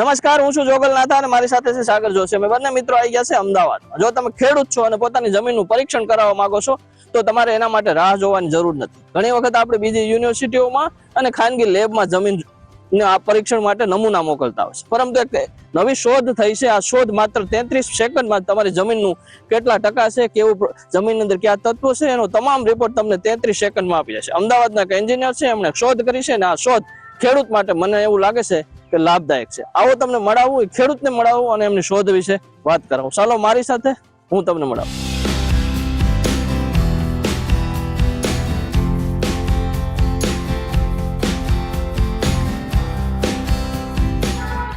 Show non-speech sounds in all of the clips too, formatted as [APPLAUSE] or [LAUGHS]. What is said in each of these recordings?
નમસ્કાર, હું છું જોગલ અને મારી સાથે છે સાગર જોશી. અમે બંને મિત્રો આવી ગયા છે અમદાવાદ. જો તમે ખેડૂત છો અને પોતાની જમીનનું પરીક્ષણ કરાવવા માંગો છો, તો તમારે એના માટે રાહ જોવાની જરૂર નથી. ઘણી વખત આપણે બીજી યુનિવર્સિટીઓમાં અને ખાનગી લેબમાં જમીન આ પરીક્ષણ માટે નમૂના મોકલતા હોય છે. પરંતુ એક નવી શોધ થઈ છે. આ શોધ માત્ર તેત્રીસ સેકન્ડમાં તમારી જમીનનું કેટલા ટકા છે, કેવું જમીન અંદર કયા તત્વો છે, એનો તમામ રિપોર્ટ તમને તેત્રીસ સેકન્ડમાં આપી જશે અમદાવાદના એક એન્જિનિયર છે, એમણે શોધ કરી છે અને આ શોધ ખેડૂત માટે મને એવું લાગે છે કે લાભદાયક છે. આવો તમને મળાવવું એ ખેડૂતને મળાવું અને એમની શોધ વિશે વાત કરાવું. ચાલો, મારી સાથે હું તમને મળાવું.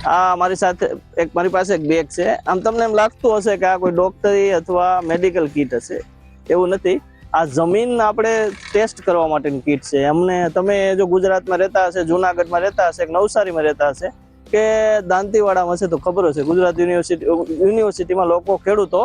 આ મારી સાથે એક, મારી પાસે એક બેગ છે. આમ તમને એમ લાગતું હશે કે આ કોઈ ડોક્ટરી અથવા મેડિકલ કીટ હશે. એવું નથી. આ જમીન આપણે ટેસ્ટ કરવા માટેની કીટ છે. અમને તમે જો ગુજરાતમાં રહેતા હશે, જુનાગઢમાં રહેતા હશે, કે નવસારીમાં રહેતા હશે, કે દાંતીવાડામાં છે તો ખબર હશે. ગુજરાત યુનિવર્સિટી યુનિવર્સિટીમાં લોકો ખેડૂતો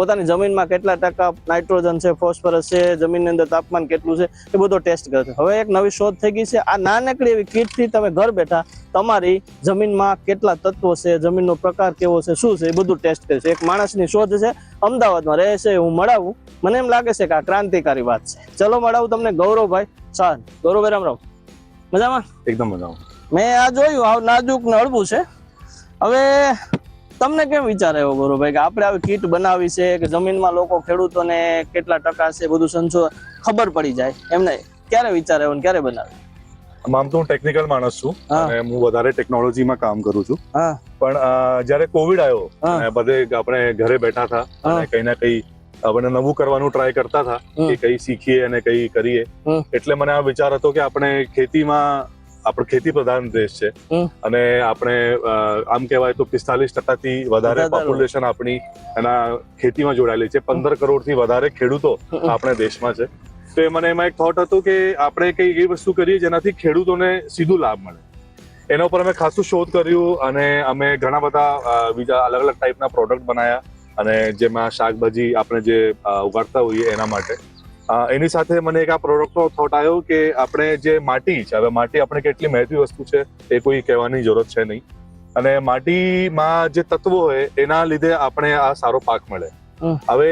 પોતાની જમીનમાં કેટલા ટકા નાઇટ્રોજન છે ફોસ્ફરસ છે જમીનની અંદર તાપમાન કેટલું છે એ બધો ટેસ્ટ કરે છે. હવે એક નવી શોધ થઈ ગઈ છે આ નાનકડી એવી કીટથી તમે ઘર બેઠા તમારી જમીનમાં કેટલા તત્વો છે જમીનનો પ્રકાર કેવો છે શું છે એ બધું ટેસ્ટ કરે છે એક માણસની શોધ છે અમદાવાદમાં રહે છે હું મળાવું. મને એમ લાગે છે કે આ ક્રાંતિકારી વાત છે. ચલો મળાવું તમને ગૌરવભાઈ સાર ગૌરવભાઈ રામ રામ. મજામાં? એકદમ મજામાં. મેં આ જોયું આ નાજુક ને હળવું છે. હવે તમને કેમ વિચાર આવ્યો ગૌરવભાઈ કે આપણે આવી કીટ બનાવી છે કે જમીનમાં લોકો ખેડૂતોને કેટલા ટકા છે બધું સંશો ખબર પડી જાય એમને ક્યારે વિચાર આવ્યો ને ક્યારે બનાવ્યો? આમ તો હું ટેકનિકલ માણસ છું અને હું વધારે ટેકનોલોજીમાં કામ કરું છું. પણ જ્યારે કોવિડ આવ્યો બધે આપણે ઘરે બેઠા હતા અને કઈ ના કઈ આપણે નવું કરવાનું ટ્રાય કરતા હતા કે કઈ શીખીએ અને કઈ કરીએ એટલે મને આ વિચાર હતો કે આપણે ખેતીમાં આપણો ખેતી પ્રધાન દેશ છે. અને આપણે આમ કહેવાય તો પિસ્તાલીસ ટકાથી વધારે. પોપ્યુલેશન આપણી એના ખેતીમાં જોડાયેલી છે. પંદર કરોડથી વધારે ખેડૂતો આપણે દેશમાં છે. તો એ મને એમાં એક થોટ હતું કે આપણે કઈ એવી વસ્તુ કરીએ જેનાથી ખેડૂતોને સીધું લાભ મળે. એના ઉપર અમે ખાસું શોધ કર્યું અને અમે ઘણા બધા બીજા અલગ અલગ ટાઈપના પ્રોડક્ટ બનાવ્યા અને જેમાં શાકભાજી આપણે જે ઉગાડતા હોઈએ એના માટે. એની સાથે મને એક આ પ્રોડક્ટનો થોટ આવ્યો કે આપણે જે માટી છે હવે માટી આપણે કેટલી મહેતી વસ્તુ છે એ કોઈ કહેવાની જરૂરત છે નહીં. અને માટીમાં જે તત્વો હોય એના લીધે આપણે આ સારો પાક મળે. હવે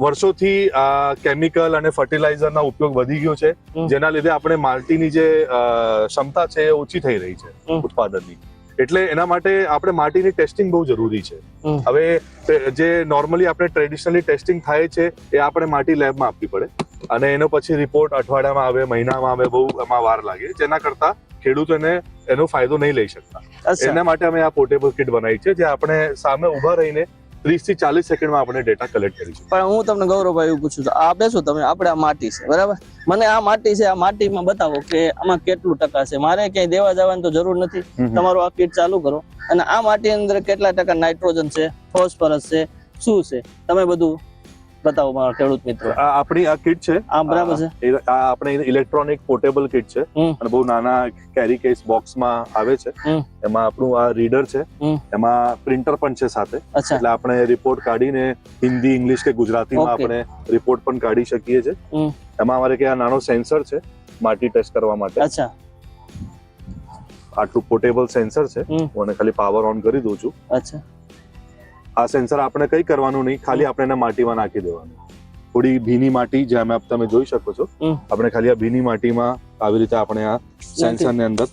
વર્ષોથી આ કેમિકલ અને ફર્ટિલાઇઝરના ઉપયોગ વધી ગયો છે જેના લીધે આપણે માટીની જે ક્ષમતા છે એ ઓછી થઈ રહી છે. ઉત્પાદનની. એટલે એના માટે આપણે માટીની ટેસ્ટિંગ બહુ જરૂરી છે. હવે જે નોર્મલી આપણે ટ્રેડિશનલી ટેસ્ટિંગ થાય છે એ આપણે માટી લેબમાં આપવી પડે. અને એનો પછી રિપોર્ટ અઠવાડિયામાં આવે મહિનામાં આવે બહુ એમાં વાર લાગે. જેના કરતા ખેડૂતોને એનો ફાયદો નહીં લઈ શકતા. એના માટે અમે આ પોર્ટેબલ કિટ બનાવી છે જે આપણે સામે ઊભા રહીને ત્રીસથી ચાલીસ સેકન્ડમાં આપણે ડેટા કલેક્ટ કરીશું પણ હું તમને ગૌરવભાઈ એવું પૂછું છું આ બેસો તમે આપણે આ માટી છે બરાબર? મને આ માટી છે આ માટીમાં બતાવો કે આમાં કેટલું ટકા છે. મારે ક્યાંય દેવા જવાની તો જરૂર નથી. તમારું આ કીટ ચાલુ કરો. અને આ માટી અંદર કેટલા ટકા નાઇટ્રોજન છે ફોસ્ફરસ છે શું છે? તમે બધું બતાવો મારા ખેડૂત મિત્રો. આ આપણી આ કિટ છે. આ બરાબર છે. આ આપણે ઇલેક્ટ્રોનિક પોર્ટેબલ કિટ છે. અને બહુ નાના કેરી કેસ બોક્સમાં આવે છે. એમાં આપણું આ રીડર છે. એમાં પ્રિન્ટર પણ છે સાથે. એટલે આપણે રિપોર્ટ કાઢીને હિન્દી ઇંગ્લિશ કે ગુજરાતીમાં આપણે રિપોર્ટ પણ કાઢી શકીએ છીએ. એમાં અમારે કે આ નાનો સેન્સર છે માટી ટેસ્ટ કરવા માટે. અચ્છા. આટલું પોર્ટેબલ સેન્સર છે. હું ખાલી પાવર ઓન કરી દઉં છું. અચ્છા. આ સેન્સર આપણે કઈ કરવાનું નહીં ખાલી આપણે એને માટીમાં નાખી દેવાનું. થોડી ભીની માટી જે અમે તમે જોઈ શકો છો આપણે ખાલી આ ભીની માટીમાં આવી રીતે આપણે આ સેન્સરની અંદર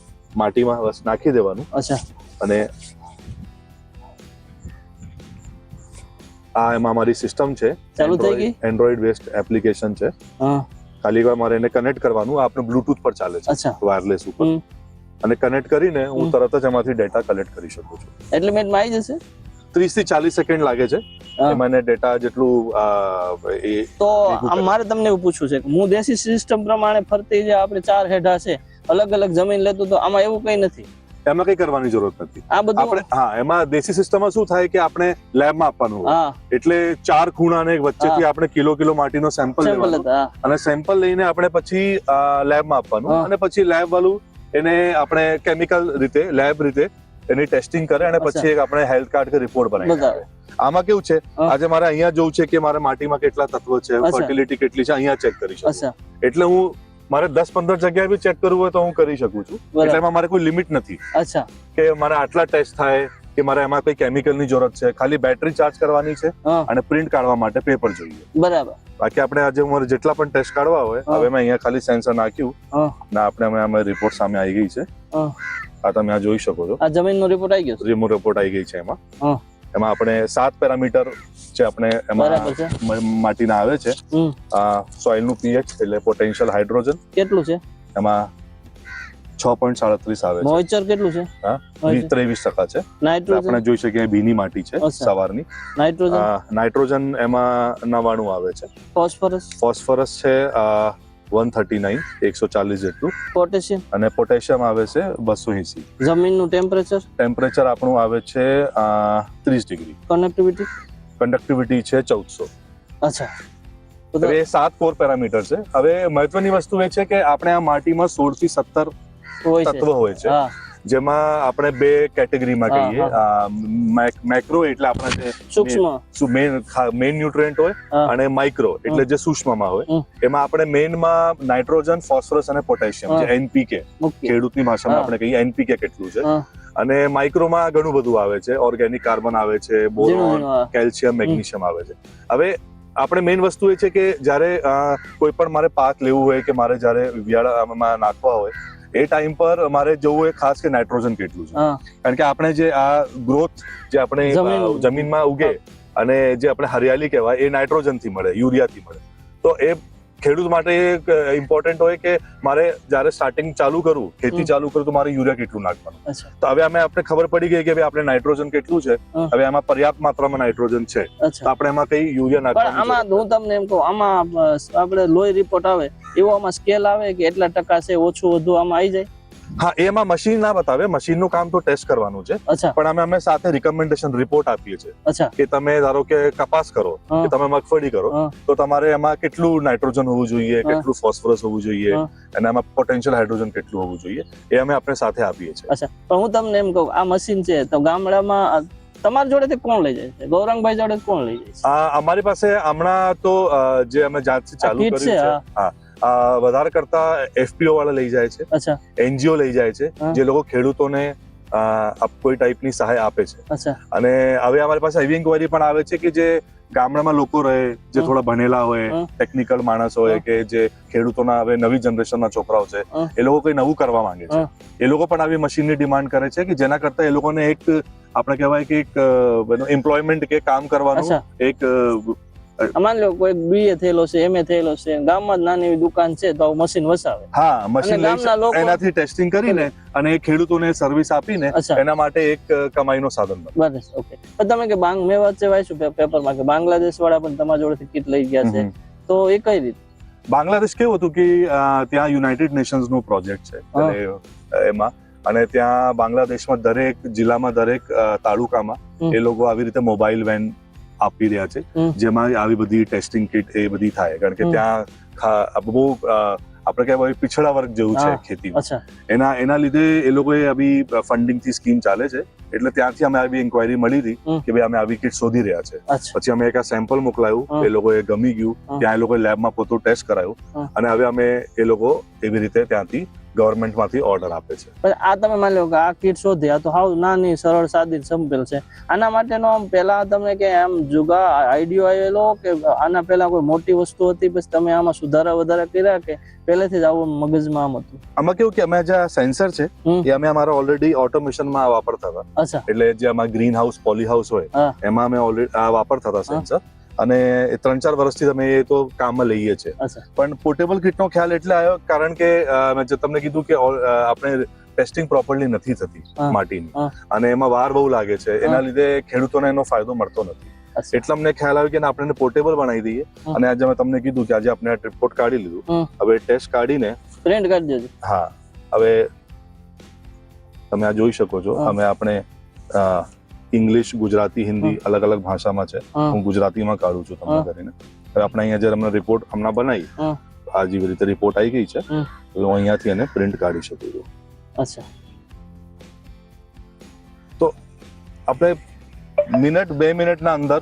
માટીમાં બસ નાખી દેવાનું. અચ્છા. અને આ એમાં અમારી સિસ્ટમ છે ચાલુ થઈ ગઈ? એન્ડ્રોઈડ બેસ્ડ એપ્લિકેશન છે. હા. ખાલી વાર મારે એને કનેક્ટ કરવાનું આપણે બ્લુટૂથ પર ચાલે છે વાયરલેસ ઉપર. અને કનેક્ટ કરીને હું તરત જ એમાંથી ડેટા કલેક્ટ કરી શકું છું. એટલે મેં આવી જશે? ત્રીસથી ચાલીસ સેકન્ડ લાગે છે. મને ડેટા જેટલું તો. મારે તમને એવું પૂછવું છે હું દેશી સિસ્ટમ પ્રમાણે ફરતી જે આપણે ચાર હેઠા છે અલગ અલગ જમીન લેતું તો આમાં એવું કઈ નથી? એમાં કઈ કરવાની જરૂરત નથી. આ બધું આપણે હા એમાં દેશી સિસ્ટમમાં શું થાય કે આપણે લેબમાં આપવાનું હોય. હા. એટલે ચાર ખૂણાને વચ્ચેથી આપણે કિલો કિલો માટીનો સેમ્પલ લેવાનું. લેવાનો અને સેમ્પલ લઈને આપણે પછી લેબમાં આપવાનું. અને પછી લેબ વાળું એને આપણે કેમિકલ રીતે લેબ રીતે એની ટેસ્ટિંગ કરે અને પછી એક આપણે હેલ્થ કાર્ડ કે રિપોર્ટ બનાવી આમાં કેવું છે? આજે મારે અહીંયા જોવું છે કે મારે માટીમાં કેટલા તત્વો છે ફર્ટિલિટી કેટલી છે અહીંયા ચેક કરી શકું. એટલે હું મારે દસ પંદર જગ્યાએ બી ચેક કરવું હોય તો હું કરી શકું છું. એટલે એમાં મારે કોઈ લિમિટ નથી. કે મારે આટલા ટેસ્ટ થાય કે મારે એમાં કોઈ કેમિકલની જરૂરત છે. ખાલી બેટરી ચાર્જ કરવાની છે અને પ્રિન્ટ કાઢવા માટે પેપર જોઈએ. બરાબર. બાકી આપણે આજે મારે જેટલા પણ ટેસ્ટ કાઢવા હોય હવે મેં અહીંયા ખાલી સેન્સર નાખ્યું. ના આપણે અમે રિપોર્ટ સામે આવી ગઈ છે. આ તમે આ જોઈ શકો છો. આ જમીનનો રિપોર્ટ આવી ગયો છે? રિમો રિપોર્ટ આવી ગઈ છે એમાં. એમાં આપણે સાત પેરામીટર છે આપણે એમાં માટીના આવે છે આ સોઇલનું પીએચ એટલે પોટેન્શિયલ હાઇડ્રોજન કેટલું છે? એમાં છ પોઈન્ટ સાડત્રીસ આવે છે. મોઇચર કેટલું છે? હા ત્રેવીસ ટકા છે. નાઇટ્રોજન આપણે જોઈ શકીએ ભીની માટી છે સવારની. નાઇટ્રોજન નાઇટ્રોજન એમાં નવાણું આવે છે. ફોસ્ફરસ ફોસ્ફરસ છે વન થર્ટી નાઇન એકસો ચાલીસ જેટલું. પોટેશિયમ અને પોટેશિયમ આવે છે બસો એસી. જમીનનું ટેમ્પરેચર? ટેમ્પરેચર આપણું આવે છે ત્રીસ ડિગ્રી. કનેક્ટિવિટી કન્ડક્ટિવિટી છે ચૌદસો. અચ્છા. હવે એ સાત કોર પેરામીટર છે. હવે મહત્વની વસ્તુ એ છે કે આપણે આ માટીમાં સોળથી સત્તર હોય છે. તત્વ હોય છે. જેમાં આપણે બે કેટેગરીમાં કહીએ. મેક્રો એટલે આપણા જે સૂક્ષ્મ. મેન મેઇન ન્યુટ્રિયન્ટ હોય અને માઇક્રો એટલે જે સૂક્ષ્મમાં હોય. એમાં આપણે મેઇનમાં નાઇટ્રોજન ફોસ્ફરસ અને પોટેશિયમ જે એનપીકે ખેડૂતની ભાષામાં આપણે કહીએ એનપીકે કેટલું છે. અને માઇક્રોમાં ઘણું બધું આવે છે. ઓર્ગેનિક કાર્બન આવે છે બોરોન કેલ્શિયમ મેગ્નેશિયમ આવે છે. હવે આપણે મેઇન વસ્તુ એ છે કે જ્યારે કોઈ પણ મારે પાક લેવું હોય કે મારે જ્યારે વિયાળામાં નાખવા હોય એ ટાઈમ પર મારે જોવું એ ખાસ કે નાઇટ્રોજન કેટલું છે. કારણ કે આપણે જે આ ગ્રોથ જે આપણે જમીનમાં ઉગે અને જે આપણે હરિયાળી કહેવાય એ નાઇટ્રોજનથી મળે યુરિયાથી મળે. તો એ ખેડૂત માટે ઇમ્પોર્ટન્ટ હોય કે મારે જ્યારે સ્ટાર્ટિંગ ચાલુ કરું ખેતી ચાલુ કરું તો મારે યુરિયા કેટલું નાખવાનું? તો હવે અમે આપણે ખબર પડી ગઈ કે ભાઈ આપણે નાઇટ્રોજન કેટલું છે. હવે આમાં પર્યાપ્ત માત્રામાં નાઇટ્રોજન છે. તો આપણે એમાં કઈ યુરિયા નાખવાનું આમાં હું તમને એમ કહું આમાં આપણે લોહી રિપોર્ટ આવે એવો આમાં સ્કેલ આવે કે એટલા ટકા છે ઓછું વધુ આમાં આવી જાય. હા એમાં મશીન ના બતાવે. મશીનનું કામ તો ટેસ્ટ કરવાનું છે. પણ અમે અમે સાથે રિકમેન્ડેશન રિપોર્ટ આપીએ છીએ કે તમે ધારો કે કપાસ કરો કે તમે મગફળી કરો તો તમારે એમાં કેટલું નાઇટ્રોજન હોવું જોઈએ કેટલું ફોસ્ફરસ હોવું જોઈએ અને એમાં પોટેન્શિયલ હાઇડ્રોજન કેટલું હોવું જોઈએ એ અમે આપણે સાથે આપીએ છીએ. અચ્છા. પણ હું તમને એમ કહું આ મશીન છે તો ગામડામાં તમારી જોડેથી કોણ લઈ જાય છે? ગૌરંગભાઈ જોડે કોણ લઈ જાય છે? અમારી પાસે હમણાં તો જે અમે જાતથી ચાલુ કર્યું છે, હા. વધારે કરતા એફપીઓ વાળા લઈ જાય છે. એનજીઓ લઈ જાય છે જે લોકો ખેડૂતોને કોઈ ટાઈપની સહાય આપે છે. અને હવે અમારી પાસે એવી ઇન્કવાયરી પણ આવે છે કે જે ગામડામાં લોકો રહે જે થોડા ભણેલા હોય ટેકનિકલ માણસ હોય કે જે ખેડૂતોના હવે નવી જનરેશનના છોકરાઓ છે એ લોકો કોઈ નવું કરવા માંગે છે. એ લોકો પણ આવી મશીનની ડિમાન્ડ કરે છે કે જેના કરતા એ લોકોને એક આપણે કહેવાય કે એક એમ્પ્લોયમેન્ટ કે કામ કરવાનું એક અ, લોકો કોઈ બીએ થયેલો છે એમએ થયેલો છે ગામમાં જ નાની એવી દુકાન છે તો મશીન વસાવે. હા મશીન એનાથી ટેસ્ટિંગ કરીને અને એ ખેડૂતોને સર્વિસ આપીને એના માટે એક કમાઈનો સાધન બને. ઓકે તો તમે કે બાંગ મેં વચ્ચે વાંચ્યું પેપરમાં કે બાંગ્લાદેશ વાળા પણ તમારા જોડેથી કીટ લઈ ગયા છે. તો એ કઈ રીતે? બાંગ્લાદેશ કેવું હતું કે ત્યાં યુનાઇટેડ નેશન્સ નો પ્રોજેક્ટ છે એમાં. અને ત્યાં બાંગ્લાદેશમાં દરેક જિલ્લામાં દરેક તાલુકામાં એ લોકો આવી રીતે મોબાઈલ વેન આપી રહ્યા છે. જેમાં આવી બધી ટેસ્ટિંગ કિટ એ બધી થાય. કારણ કે ત્યાં બહુ આપણે કહેવાય પિછડા વર્ગ જેવું છે ખેતી ખેતીમાં. એના એના લીધે એ લોકોએ આવી ફંડિંગથી સ્કીમ ચાલે છે. એટલે ત્યાંથી અમે આવી ઇન્ક્વાયરી મળી હતી કે ભાઈ અમે આવી કિટ શોધી રહ્યા છે. પછી અમે એક આ સેમ્પલ મોકલાયું. એ લોકોએ ગમી ગયું. ત્યાં એ લોકોએ લેબમાં પોતું ટેસ્ટ કરાયું. અને હવે અમે એ લોકો એવી રીતે ત્યાંથી ગવર્મેન્ટમાંથી ઓર્ડર આપે છે. પણ આ તમે માની લો કે આ કીટ શોધી આ તો હાવ નાની સરળ સાદી સિમ્પલ છે. આના માટેનો આમ પહેલા તમને કે આમ જુગા આઈડિયો આવેલો કે આના પહેલા કોઈ મોટી વસ્તુ હતી પછી તમે આમાં સુધારા વધારા કર્યા કે પહેલેથી જ આવું મગજમાં આમ હતું? આમાં કેવું કે અમે જે સેન્સર છે એ અમે અમારા ઓલરેડી ઓટોમેશનમાં વાપરતા હતા. એટલે જે આમાં ગ્રીન હાઉસ પોલી હાઉસ હોય. એમાં અમે ઓલરેડી આ વાપરતા હતા સેન્સર. અને ત્રણ ચાર વર્ષથી અમે એ તો કામમાં લઈએ છીએ. પણ પોર્ટેબલ કિટનો ખ્યાલ એટલે આવ્યો કારણ કે મેં તમને કીધું કે આપણે ટેસ્ટિંગ પ્રોપરલી નથી થતી માટીની. અને એમાં વાર બહુ લાગે છે. એના લીધે ખેડૂતોને એનો ફાયદો મળતો નથી. એટલે અમને ખ્યાલ આવ્યો કે આપણે પોર્ટેબલ બનાવી દઈએ. અને આજે મેં તમને કીધું કે આજે આપણે આ રિપોર્ટ કાઢી લીધું. હવે ટેસ્ટ કાઢીને પ્રિન્ટ કાઢી દેજો. હા હવે તમે આ જોઈ શકો છો. અમે આપણે ઇંગ્લિશ ગુજરાતી હિન્દી અલગ અલગ ભાષામાં છે. હું. ગુજરાતીમાં કાઢું છું તમને કરીને. હવે આપણે અહીંયા જ્યારે અમને રિપોર્ટ હમણાં બનાવી આ જેવી રીતે રિપોર્ટ આવી ગઈ છે. તો હું અહીંયાથી એને પ્રિન્ટ કાઢી શકું છું. અચ્છા. આપણે મિનિટ બે મિનિટના અંદર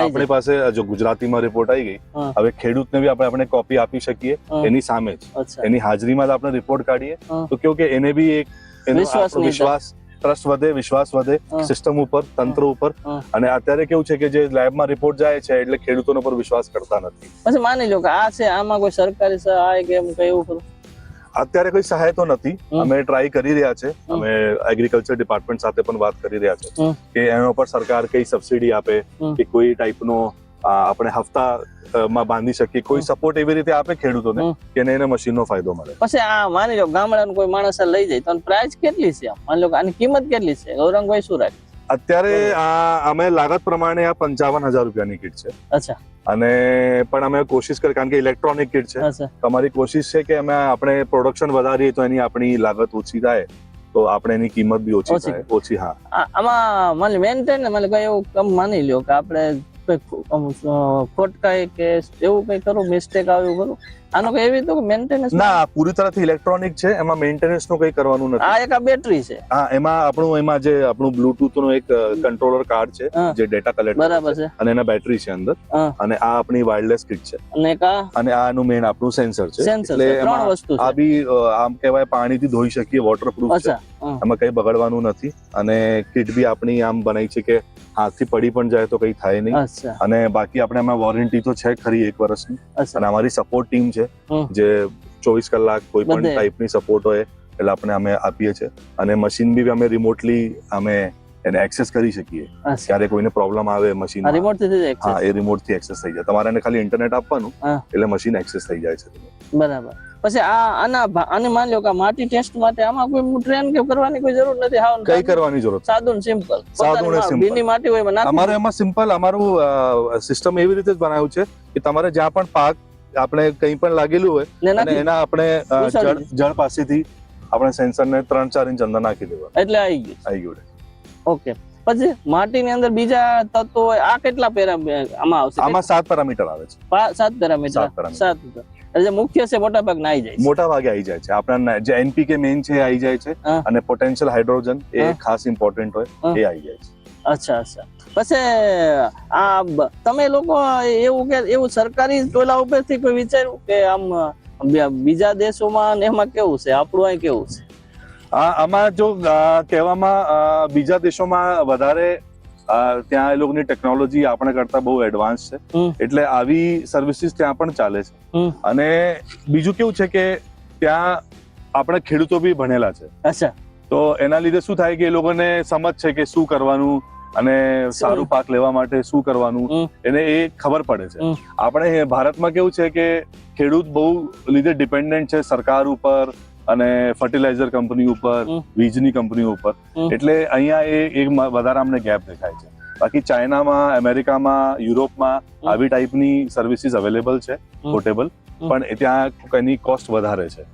આપણી પાસે જો ગુજરાતીમાં રિપોર્ટ આવી ગઈ હવે ખેડૂતને બી આપણે આપણે કોપી આપી શકીએ એની સામે જ. એની હાજરીમાં જ આપણે રિપોર્ટ કાઢીએ. તો કેવું કે એને બી એક એનો વિશ્વાસ ટ્રસ્ટ વધે વિશ્વાસ વધે સિસ્ટમ ઉપર તંત્ર ઉપર. અને અત્યારે કેવું છે કે જે લેબમાં રિપોર્ટ જાય છે એટલે ખેડૂતોનો પર વિશ્વાસ કરતા નથી. પછી માની લો કે આ છે આમાં કોઈ સરકારી સહાય કે એમ કઈ એવું અત્યારે કોઈ સહાય તો નથી. અમે ટ્રાય કરી રહ્યા છે. અમે એગ્રીકલ્ચર ડિપાર્ટમેન્ટ સાથે પણ વાત કરી રહ્યા છે કે એના પર સરકાર કઈ સબસિડી આપે કે કોઈ ટાઈપનો આપણે હપ્તા માં બાંધી શકીએ. કોઈ સપોર્ટ એવી રીતે આપે ખેડૂતોને. કે એને મશીનનો ફાયદો મળે. પછી આ માની લો ગામડાનું કોઈ માણસ લઈ જાય તો પ્રાઇસ કેટલી છે માની લો આની કિંમત કેટલી છે? ગૌરંગભાઈ શું રાખે? અત્યારે આ અમે લાગત પ્રમાણે આ પંચાવન હજાર રૂપિયાની કીટ છે. અચ્છા. અને પણ અમે કોશિશ કરી કારણ કે ઇલેક્ટ્રોનિક કીટ છે. અચ્છા. તો અમારી કોશિશ છે કે અમે આપણે પ્રોડક્શન વધારીએ તો એની આપણી લાગત ઓછી થાય તો આપણે એની કિંમત બી ઓછી ઓછી. થાય. ઓછી હા. આમાં માની મેન્ટેન માની એવું કમ માની લ્યો કે આપણે કઈ ખો- આમ, કે એવું કઈ કરું મિસ્ટેક આવ્યું કરું આનું કઈ એવી તો મેન્ટેનન્સ ના પૂરી તરહથી ઇલેક્ટ્રોનિક છે એમાં મેન્ટેનન્સનું કઈ કરવાનું નથી. આ એક આ બેટરી છે. હા એમાં આપણું એમાં જે આપણું બ્લૂટૂથનું એક કંટ્રોલર કાર્ડ છે જે ડેટા કલેક્ટ બરાબર છે અને એના બેટરી છે અંદર. અને આ આપણી વાયરલેસ કિટ છે. અને આ અને આનું મેઇન આપણું સેન્સર છે. એટલે ત્રણ વસ્તુ આ બી આમ કહેવાય પાણીથી ધોઈ શકીએ વોટરપ્રૂફ છે. એમાં કઈ બગડવાનું નથી. અને કિટ બી આપણી આમ બનાવી છે કે હાથથી પડી પણ જાય તો કઈ થાય નહીં. અને બાકી આપણે એમાં વોરંટી તો છે ખરી એક વર્ષની. અને અમારી સપોર્ટ ટીમ છે હમ. જે ચોવીસ કલાક કોઈ પણ ટાઈપની સપોર્ટ હોય એટલે આપણે અમે આપીએ છીએ. અને મશીન બી અમે રિમોટલી અમે એને એક્સેસ કરી શકીએ. ક્યારે કોઈને પ્રોબ્લેમ આવે મશીન હા એ રિમોટથી એક્સેસ થઈ જાય. તમારે એને ખાલી ઇન્ટરનેટ આપવાનું એટલે મશીન એક્સેસ થઈ જાય છે. બરાબર. પછી આ આના આને માની લો કે માટી ટેસ્ટ માટે આમાં કોઈ ટ્રેન કે કરવાની કોઈ જરૂર નથી. હાવ કઈ કરવાની જરૂર. સાદું સિમ્પલ સાદું ને સિમ્પલ ભીની માટી હોય અમારે એમાં સિમ્પલ અમારું સિસ્ટમ એવી રીતે જ બનાવ્યું છે કે તમારે જ્યાં પણ પાક આપણે કંઈ પણ લાગેલું હોય ને અને એના આપણે જળ જળ પાસેથી આપણે સેન્સરને ત્રણ ચાર ઇંચ અંદર નાખી દેવા એટલે આવી ગયું. આવી ગયું. ઓકે. પછી માટીની અંદર બીજા તત્વો આ કેટલા પેરા આમાં આવશે? આમાં સાત પેરામીટર આવે છે. સાત પેરામીટર. સાત એટલે મુખ્ય છે મોટા ભાગના આવી જાય મોટા ભાગે આવી જાય છે. આપણા જે એનપીકે મેઇન છે એ આવી જાય છે. અને પોટેન્શિયલ હાઇડ્રોજન એ ખાસ ઇમ્પોર્ટન્ટ હોય એ આવી જાય છે. અચ્છા અચ્છા. પછી આ તમે લોકો એવું કે એવું સરકારી ટોલા ઉપરથી કોઈ વિચાર્યું કે આમ બીજા દેશોમાં ને એમાં કેવું છે? આપણું અહીં કેવું છે? આમાં જો કહેવામાં બીજા દેશોમાં વધારે ત્યાં એ લોકોની ટેકનોલોજી આપણે કરતા બહુ એડવાન્સ છે. એટલે આવી સર્વિસીસ ત્યાં પણ ચાલે છે. અને બીજું કેવું છે કે ત્યાં આપણે ખેડૂતો બી ભણેલા છે. અચ્છા. તો એના લીધે શું થાય કે એ લોકોને સમજ છે કે શું કરવાનું અને સારું પાક લેવા માટે શું કરવાનું એને એ ખબર પડે છે. આપણે ભારતમાં કેવું છે કે ખેડૂત બહુ લીધે ડિપેન્ડન્ટ છે સરકાર ઉપર અને ફર્ટિલાઇઝર કંપની ઉપર વીજની કંપની ઉપર. એટલે અહીંયા એ એક વધારે અમને ગેપ દેખાય છે. બાકી ચાઇનામાં અમેરિકામાં યુરોપમાં આવી ટાઈપની સર્વિસીસ અવેલેબલ છે પોર્ટેબલ પણ ત્યાં એની કોસ્ટ વધારે છે.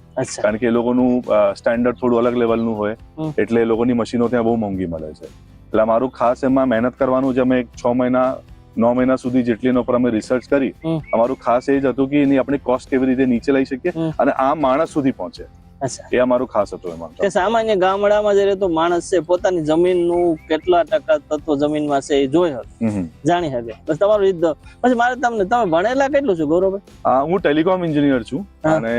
કારણ કે એ લોકોનું સ્ટેન્ડર્ડ થોડું અલગ લેવલનું હોય. એટલે એ લોકોની મશીનો ત્યાં બહુ મોંઘી મળે છે. એટલે અમારું ખાસ એમાં મહેનત કરવાનું છે. અમે છ મહિના નવ મહિના સુધી જેટલી ઉપર અમે રિસર્ચ કરી અમારું ખાસ એ જ હતું કે એની આપણી કોસ્ટ કેવી રીતે નીચે લઈ શકીએ અને આ માણસ સુધી પહોંચે. એ અમારું ખાસ હતું એમાં. કે સામાન્ય ગામડામાં જે રહેતો માણસ છે પોતાની જમીનનું કેટલા ટકા તત્વ જમીનમાં છે એ જોઈ શકે. જાણી શકે. બસ તમારું ઈ પછી મારે તમને તમે ભણેલા કેટલું છે ગૌરવભાઈ? હું ટેલિકોમ એન્જિનિયર છું. અને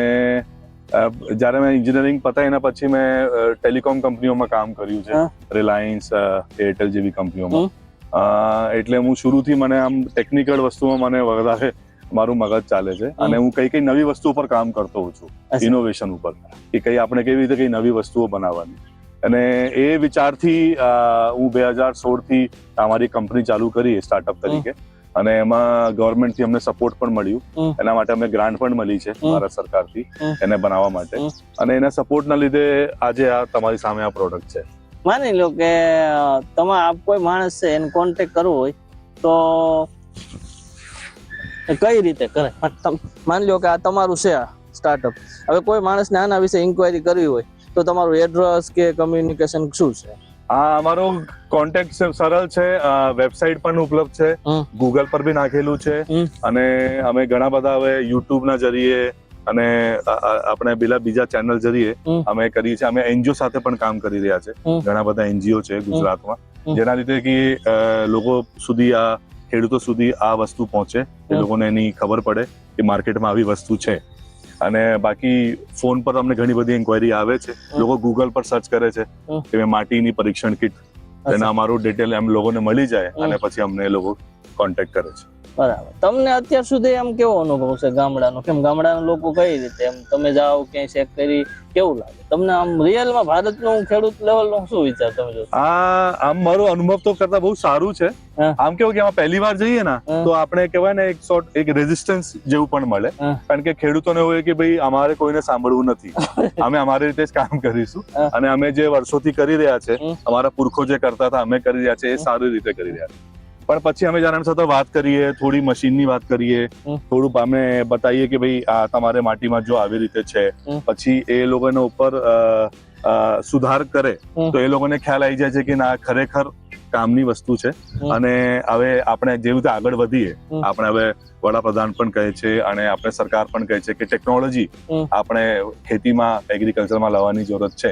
જ્યારે મેં એન્જિનિયરિંગ પતા એના પછી મેં ટેલિકોમ કંપનીઓમાં કામ કર્યું છે. રિલાયન્સ એરટેલ જેવી કંપનીઓમાં. એટલે હું શરૂથી મને આમ ટેકનિકલ વસ્તુમાં મને વધારે મારું મગજ ચાલે છે. અને હું કઈ કઈ નવી વસ્તુ ઉપર કામ કરતો હોઉં છું. ઇનોવેશન ઉપર કે કઈ આપણે કેવી રીતે કઈ નવી વસ્તુઓ બનાવવાની. અને એ વિચારથી હું બે હજાર સોળથી અમારી કંપની ચાલુ કરી સ્ટાર્ટઅપ તરીકે. અને એમાં ગવર્મેન્ટથી અમને સપોર્ટ પણ મળ્યું. એના માટે અમને ગ્રાન્ટ પણ મળી છે ભારત સરકારથી એને બનાવવા માટે. અને એના સપોર્ટના લીધે આજે આ તમારી સામે આ પ્રોડક્ટ છે. માની લો કે તમે આપ કોઈ માણસ છે એને કોન્ટેક કરવો હોય તો કઈ રીતે કરે? માની લો કે આ તમારું છે આ સ્ટાર્ટઅપ હવે કોઈ માણસને આના વિશે ઇન્ક્વાયરી કરવી હોય તો તમારું એડ્રેસ કે કમ્યુનિકેશન શું છે? આ અમારો કોન્ટેક્ટ સરળ છે વેબસાઇટ પણ ઉપલબ્ધ છે. ગૂગલ પર બી નાખેલું છે. અને અમે ઘણા બધા હવે યુટ્યુબ ના જરીએ અને આપણે પેલા બીજા ચેનલ જરીએ અમે કરીએ છીએ. અમે એનજીઓ સાથે પણ કામ કરી રહ્યા છે. ઘણા બધા એનજીઓ છે ગુજરાતમાં. જેના લીધે કે લોકો સુધી આ ખેડૂતો સુધી આ વસ્તુ પહોંચે. એ. લોકોને એની ખબર પડે કે માર્કેટમાં આવી વસ્તુ છે. અને બાકી ફોન પર અમને ઘણી બધી ઇન્ક્વાયરી આવે છે. લોકો ગૂગલ પર સર્ચ કરે છે કે મેં માટીની પરીક્ષણ કીટ એના અમારું ડિટેલ એમ લોકોને મળી જાય અને પછી અમને એ લોકો કોન્ટેક્ટ કરે છે. બરાબર. તમને અત્યાર સુધી આમ કેવો અનુભવ છે ગામડાનો? કેમ ગામડાના લોકો કઈ રીતે એમ? તમે જાઓ ક્યાંય ચેક કરી કેવું લાગે? તમને આમ રિયલમાં ભારતનું ખેડૂત લેવલનો શું વિચાર તમે જો આ આમ મારો અનુભવ તો કરતા બહુ સારું છે. આમ કેવું કે આમાં પહેલી વાર જઈએ ને તો આપણે કહેવાય ને એક સોર્ટ એક રેઝિસ્ટન્સ જેવું પણ મળે. કારણ કે ખેડૂતોને હોય કે ભાઈ અમારે કોઈને સાંભળવું નથી. [LAUGHS] અમે અમારી રીતે જ કામ કરીશું. અને અમે જે વર્ષોથી કરી રહ્યા છે અમારા પુરખો જે કરતા હતા અમે કરી રહ્યા છે એ સારી રીતે કરી રહ્યા છે. પણ પછી અમે જ્યારે સાથે વાત કરીએ થોડી મશીનની વાત કરીએ. થોડું અમે બતાવીએ કે ભાઈ આ તમારે માટીમાં જો આવી રીતે છે પછી એ લોકોને ઉપર સુધાર કરે. તો એ લોકોને ખ્યાલ આવી જાય છે કે ના ખરેખર કામની વસ્તુ છે. અને હવે આપણે જેવી રીતે આગળ વધીએ આપણે હવે વડાપ્રધાન પણ કહે છે અને આપણે સરકાર પણ કહે છે કે ટેકનોલોજી આપણે ખેતીમાં એગ્રીકલ્ચરમાં લાવવાની જરૂરત છે.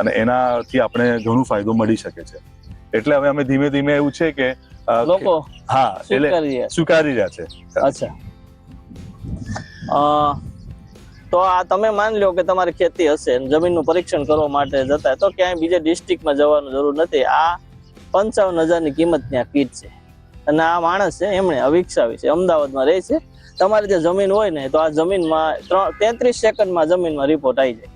અને એનાથી આપણે ઘણો ફાયદો મળી શકે છે. એટલે હવે અમે ધીમે ધીમે એવું છે કે લોકો હા એટલે સ્વીકારી રહ્યા છે. અચ્છા. અ, તો આ તમે માની લો કે તમારી ખેતી હશે અને જમીનનું પરીક્ષણ કરવા માટે જતા તો ક્યાંય બીજે ડિસ્ટ્રિક્ટમાં જવાની જરૂર નથી. આ પંચાવન હજારની કિંમત ત્યાં કીટ છે. અને આ માણસ છે એમણે અવિકસાવી વિકસાવી છે અમદાવાદમાં રહે છે. તમારી જે જમીન હોય ને તો આ જમીનમાં ત્રણ તેત્રીસ સેકન્ડમાં જમીનમાં રિપોર્ટ આવી જાય.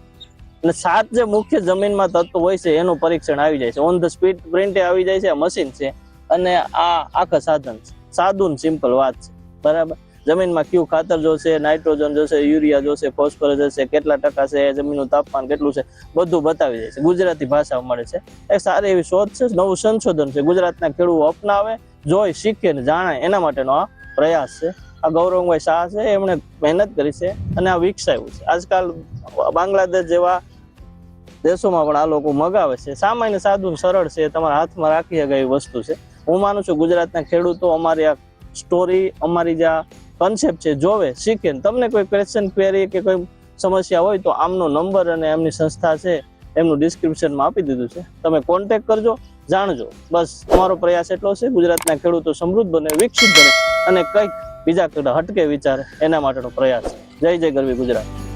અને સાત જે મુખ્ય જમીનમાં તત્વો હોય છે, એનું પરીક્ષણ આવી જાય છે. ઓન ધ સ્પીડ પ્રિન્ટે આવી જાય છે મશીન છે, અને આ આખા સાધન છે. સાદું સિમ્પલ વાત છે. બરાબર? જમીનમાં કયું ખાતર જોશે નાઇટ્રોજન જોશે યુરિયા જોશે ફોસ્ફરસ જોશે, કેટલા ટકા છે, જમીનનું તાપમાન કેટલું છે, બધું બતાવી જાય છે. ગુજરાતી ભાષા મળે છે. એક સારી એવી શોધ છે, નવું સંશોધન છે. ગુજરાતના ખેડૂતો અપનાવે જોઈ શીખે ને જાણે એના માટેનો આ પ્રયાસ છે. આ ગૌરવભાઈ શાહ છે, એમણે મહેનત કરી છે અને આ વિકસાવ્યું છે. આજકાલ બાંગ્લાદેશ જેવા દેશોમાં પણ આ લોકો મગાવે છે. સામાન્ય સાદું સરળ છે તમારા હાથમાં રાખી શકાય એવી વસ્તુ છે. હું માનું છું ગુજરાતના ખેડૂતો અમારી આ સ્ટોરી અમારી જે કન્સેપ્ટ છે, જોવે, શીખે. તમને કોઈ ક્વેશ્ચન ક્વેરી કે કોઈ સમસ્યા હોય તો આમનો નંબર અને એમની સંસ્થા છે, એમનું ડિસ્ક્રિપ્શનમાં આપી દીધું છે. તમે કોન્ટેક કરજો, જાણજો. બસ અમારો પ્રયાસ એટલો છે, ગુજરાતના ખેડૂતો સમૃદ્ધ બને, વિકસિત બને અને કંઈક બીજા કરતા હટકે વિચાર એના માટેનો પ્રયાસ જય જય ગરવી ગુજરાત.